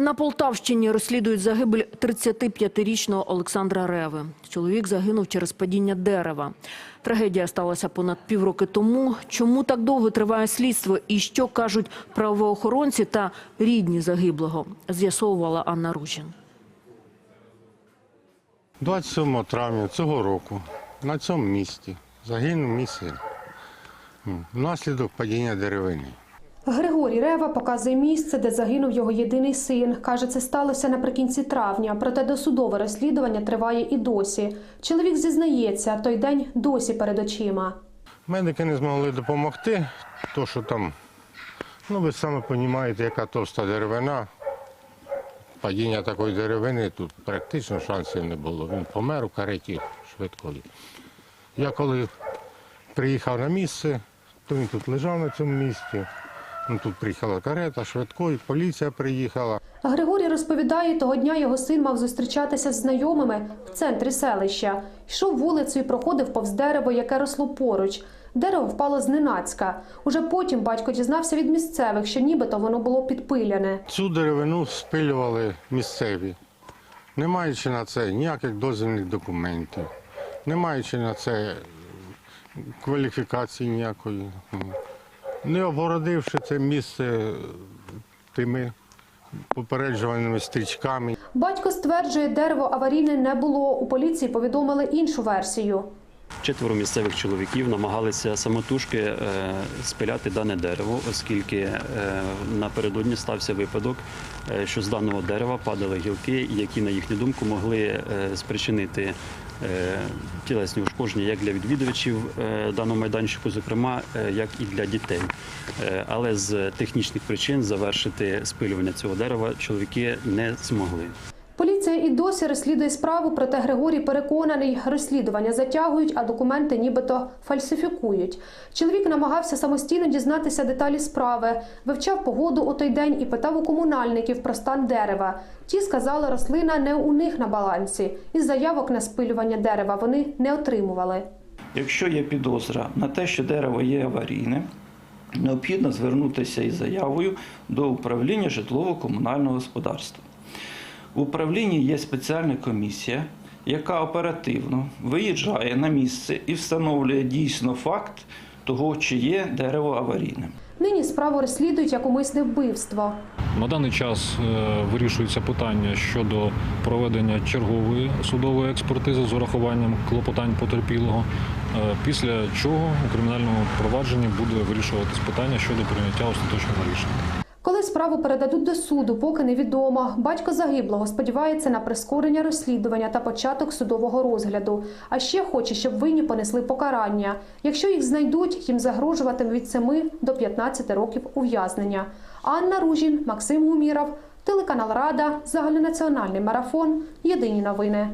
На Полтавщині розслідують загибель 35-річного Олександра Реви. Чоловік загинув через падіння дерева. Трагедія сталася понад півроки тому. Чому так довго триває слідство і що кажуть правоохоронці та рідні загиблого, з'ясовувала Анна Ружін. 27 травня цього року на цьому місці загинув мій внаслідок падіння деревини. Григорій Рева показує місце, де загинув його єдиний син. Каже, це сталося наприкінці травня, проте досудове розслідування триває і досі. Чоловік зізнається, той день досі перед очима. Медики не змогли допомогти, то що там, ну ви самі розумієте, яка товста деревина. Падіння такої деревини тут практично шансів не було. Він помер у кареті швидкої. Я коли приїхав на місце, то він тут лежав на цьому місці. Ну, тут приїхала карета, швидкої, поліція приїхала. Григорій розповідає, того дня його син мав зустрічатися з знайомими в центрі селища. Йшов вулицею і проходив повз дерево, яке росло поруч. Дерево впало зненацька. Уже потім батько дізнався від місцевих, що нібито воно було підпиляне. Цю деревину спилювали місцеві, не маючи на це ніяких дозвільних документів, не маючи на це кваліфікації ніякої, не обгородивши це місце е, тими попереджувальними стрічками. Батько стверджує, дерево аварійне не було. У поліції повідомили іншу версію. Четверо місцевих чоловіків намагалися самотужки е, спиляти дане дерево, оскільки е, напередодні стався випадок, що з даного дерева падали гілки, які, на їхню думку, могли спричинити тілесні ушкодження як для відвідувачів е, даного майданчику, зокрема, е, як і для дітей. Е, Але з технічних причин завершити спилювання цього дерева чоловіки не змогли. І досі розслідує справу, проте Григорій переконаний, розслідування затягують, а документи нібито фальсифікують. Чоловік намагався самостійно дізнатися деталі справи, вивчав погоду у той день і питав у комунальників про стан дерева. Ті сказали, рослина не у них на балансі, і заявок на спилювання дерева вони не отримували. Якщо є підозра на те, що дерево є аварійним, необхідно звернутися із заявою до управління житлово-комунального господарства. В управлінні є спеціальна комісія, яка оперативно виїжджає на місце і встановлює дійсно факт того, чи є дерево аварійним. Нині справу розслідують як умисне вбивство. На даний час е, вирішується питання щодо проведення чергової судової експертизи з урахуванням клопотань потерпілого. е, Після чого у кримінальному провадженні буде вирішуватись питання щодо прийняття остаточного рішення. Коли справу передадуть до суду, поки невідомо. Батько загиблого сподівається на прискорення розслідування та початок судового розгляду. А ще хоче, щоб винні понесли покарання. Якщо їх знайдуть, їм загрожуватиме від 7 до 15 років ув'язнення. Анна Ружін, Максим Гуміров, телеканал Рада, загальнонаціональний марафон. Єдині новини.